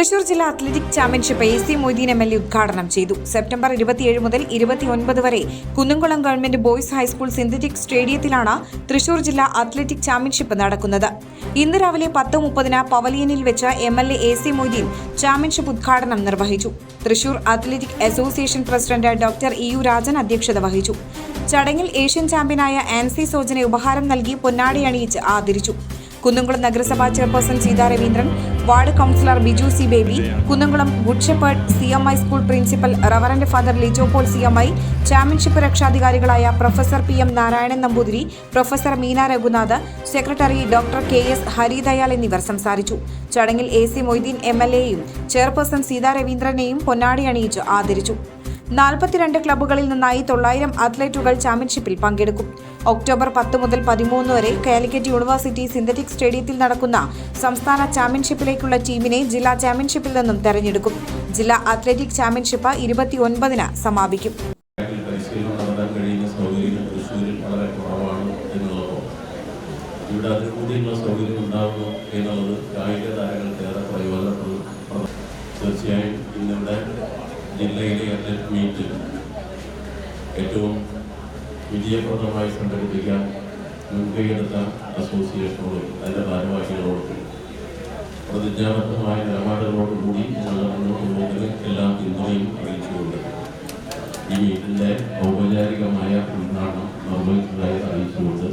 തൃശൂർ ജില്ലാ athletic championship A C Moideen M L A ഉദ്ഘാടനം ചെയ്തു. സെപ്റ്റംബർ ഇരുപത്തിയേഴ് മുതൽ ഇരുപത്തിയൊൻപത് വരെ Kunnamkulam government boys high school synthetic സ്റ്റേഡിയത്തിലാണ് തൃശൂർ ജില്ലാ അത്ലറ്റിക് ചാമ്പ്യൻഷിപ്പ് നടക്കുന്നത്. ഇന്ന് രാവിലെ പത്ത് മുപ്പതിന് പവലിയനിൽ വെച്ച് M L A A C Moideen championship ഉദ്ഘാടനം നിർവഹിച്ചു. Thrissur athletic association president doctor E U Rajan അധ്യക്ഷത വഹിച്ചു. ചടങ്ങിൽ ഏഷ്യൻ ചാമ്പ്യനായ ആൻസി സോജനെ ഉപഹാരം നൽകി പൊന്നാടി അണിയിച്ച് ആദരിച്ചു. കുന്നംകുളം നഗരസഭാ chairperson Seetha Raveendran ward councillor Biju C Baby Kunnamkulam good shepherd C M I school principal reverend father Lijo Paul C M I championship രക്ഷാധികാരികളായ professor P M Narayanan Namboothiri professor Meena Raghunath secretary doctor K S Haridayal എന്നിവർ സംസാരിച്ചു. ചടങ്ങിൽ A C Moideen M L എയും chairperson Seetha രവീന്ദ്രനെയും പൊന്നാടി അണിയിച്ച് ആദരിച്ചു. നാൽപ്പത്തിരണ്ട് ക്ലബ്ബുകളിൽ നിന്നായി തൊള്ളായിരം അത്ലറ്റുകൾ ചാമ്പ്യൻഷിപ്പിൽ പങ്കെടുക്കും. ഒക്ടോബർ പത്ത് മുതൽ പതിമൂന്ന് വരെ കാലിക്കറ്റ് യൂണിവേഴ്സിറ്റി സിന്തറ്റിക് സ്റ്റേഡിയത്തിൽ നടക്കുന്ന സംസ്ഥാന ചാമ്പ്യൻഷിപ്പിലേക്കുള്ള ടീമിനെ ജില്ലാ ചാമ്പ്യൻഷിപ്പിൽ നിന്നും തെരഞ്ഞെടുക്കും. ജില്ലാ അത്ലറ്റിക് ചാമ്പ്യൻഷിപ്പ് ഇരുപത്തിയൊൻപതിന് സമാപിക്കും. തീർച്ചയായും ഇന്നിവിടെ ജില്ലയിലെ അത്ലറ്റ് മീറ്റ് ഏറ്റവും വിജയപ്രദമായി സംഘടിപ്പിക്കാൻ മുൻകൈയെടുത്ത അസോസിയേഷനോടും അതിന്റെ ഭാരവാഹികളോടും പ്രതിജ്ഞാബദ്ധമായ നിലപാടുകളോടുകൂടി ഞങ്ങൾ മുന്നോട്ട് പോകുന്നതിന് എല്ലാ പിന്തുണയും അറിയിച്ചുകൊണ്ട്. ഈ മീറ്റിന്റെ ഔപചാരികമായ ഉദ്ഘാടനം നിർവഹിച്ചതായി അറിയിച്ചുകൊണ്ട്